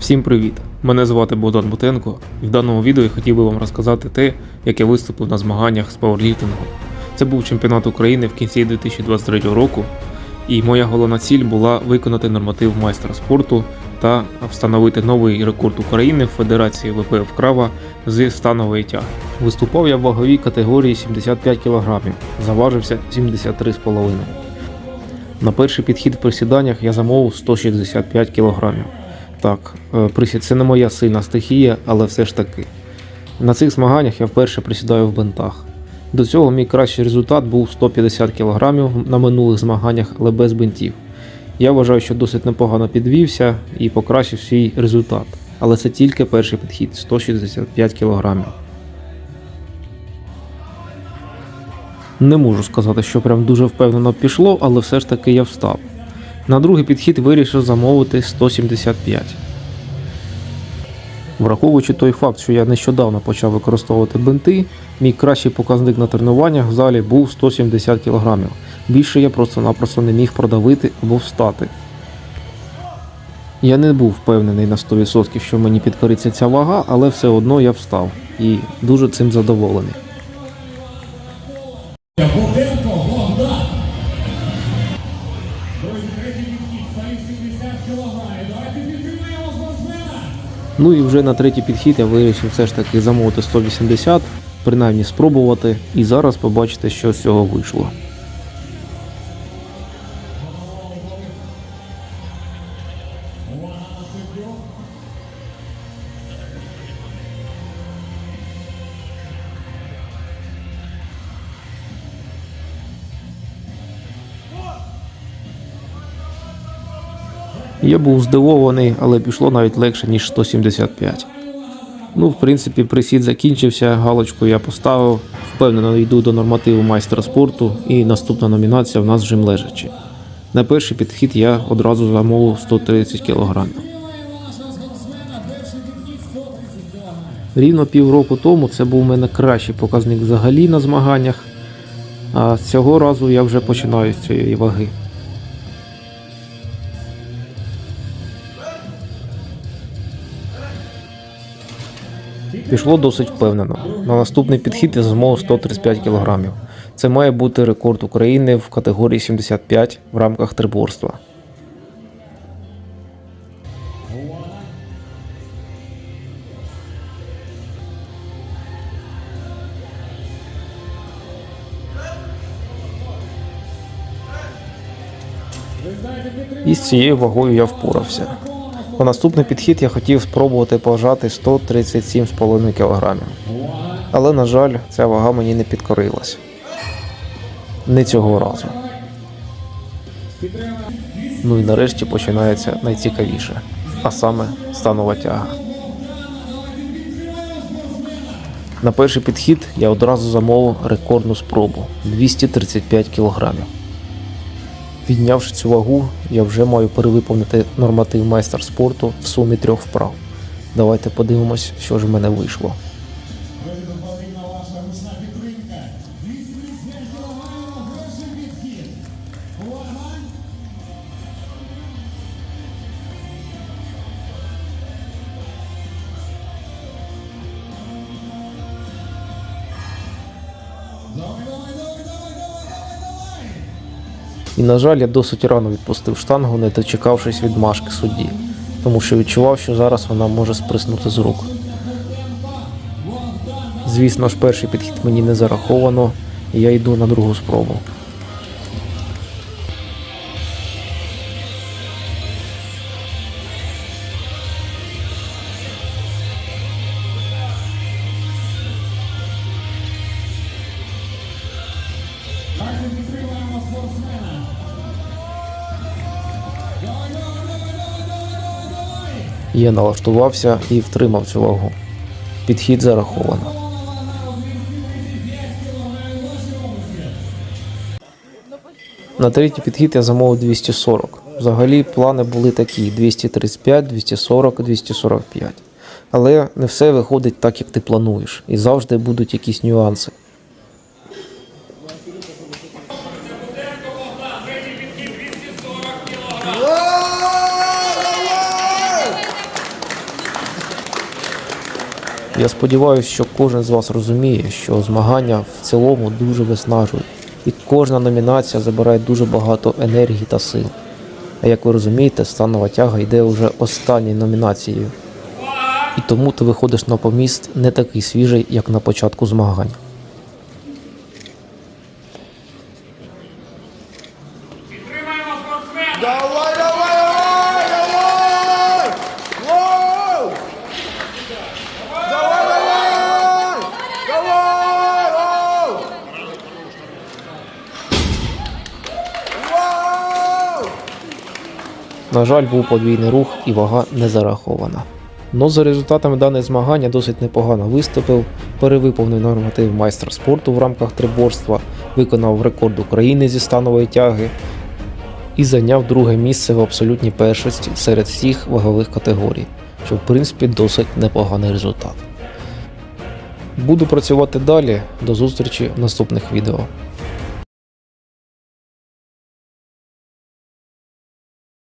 Всім привіт! Мене звати Богдан Бутенко, і в даному відео я хотів би вам розказати те, як я виступив на змаганнях з пауерліфтингу. Це був чемпіонат України в кінці 2023 року, і моя головна ціль була виконати норматив майстра спорту та встановити новий рекорд України в Федерації ВПФ Крава з станової тяги. Виступав я в ваговій категорії 75 кг, заважився 73,5 На перший підхід в присіданнях я замовив 165 кг. Так, е, присід це не моя сильна стихія, але все ж таки. На цих змаганнях я вперше присідаю в бентах. До цього мій кращий результат був 150 кг на минулих змаганнях, але без бентів. Я вважаю, що досить непогано підвівся і покращив свій результат. Але це тільки перший підхід 165 кг. Не можу сказати, що прям дуже впевнено пішло, але все ж таки я встав. На другий підхід вирішив замовити 175. Враховуючи той факт, що я нещодавно почав використовувати бинти, мій кращий показник на тренуваннях в залі був 170 кг. Більше я просто-напросто не міг продавити або встати. Я не був впевнений на 100%, що мені підкориться ця вага, але все одно я встав і дуже цим задоволений. Ну і вже на третій підхід я вирішив все ж таки замовити 180, принаймні спробувати, і зараз побачите, що з цього вийшло. Я був здивований, але пішло навіть легше, ніж 175. Ну, в принципі, присід закінчився, галочку я поставив. Впевнено йду до нормативу майстра спорту, і наступна номінація в нас жим лежачі. На перший підхід я одразу замовив 130 кг. Підтримаємо нашого спортсмена. Перший підхід 130 кілограмів. Рівно півроку тому це був у мене кращий показник взагалі на змаганнях. А цього разу я вже починаю з цієї ваги. Пішло досить впевнено. На наступний підхід я замовив 135 кг. Це має бути рекорд України в категорії 75 в рамках триборства. І з цією вагою я впорався. На наступний підхід я хотів спробувати пожати 137,5 кг. Але, на жаль, ця вага мені не підкорилась. Не цього разу. Ну і нарешті починається найцікавіше, а саме станова тяга. На перший підхід я одразу замовив рекордну спробу 235 кг. Піднявши цю вагу, я вже маю перевиповнити норматив майстер спорту в сумі трьох вправ. Давайте подивимось, що ж в мене вийшло. І, на жаль, я досить рано відпустив штангу, не дочекавшись відмашки судді, тому що відчував, що зараз вона може сприснути з рук. Звісно ж, перший підхід мені не зараховано, і я йду на другу спробу. Я налаштувався і втримав цю вагу. Підхід зараховано. На третій підхід я замовив 240. Взагалі плани були такі: 235, 240, 245. Але не все виходить так, як ти плануєш, і завжди будуть якісь нюанси. Я сподіваюся, що кожен з вас розуміє, що змагання в цілому дуже виснажують, і кожна номінація забирає дуже багато енергії та сил. А як ви розумієте, станова тяга йде уже останньою номінацією. І тому ти виходиш на поміст не такий свіжий, як на початку змагань. Давай, На жаль, був подвійний рух і вага не зарахована. Но за результатами даних змагання досить непогано виступив, перевиповнив норматив майстра спорту в рамках триборства, виконав рекорд України зі станової тяги і зайняв друге місце в абсолютній першості серед всіх вагових категорій, що в принципі досить непоганий результат. Буду працювати далі. До зустрічі в наступних відео.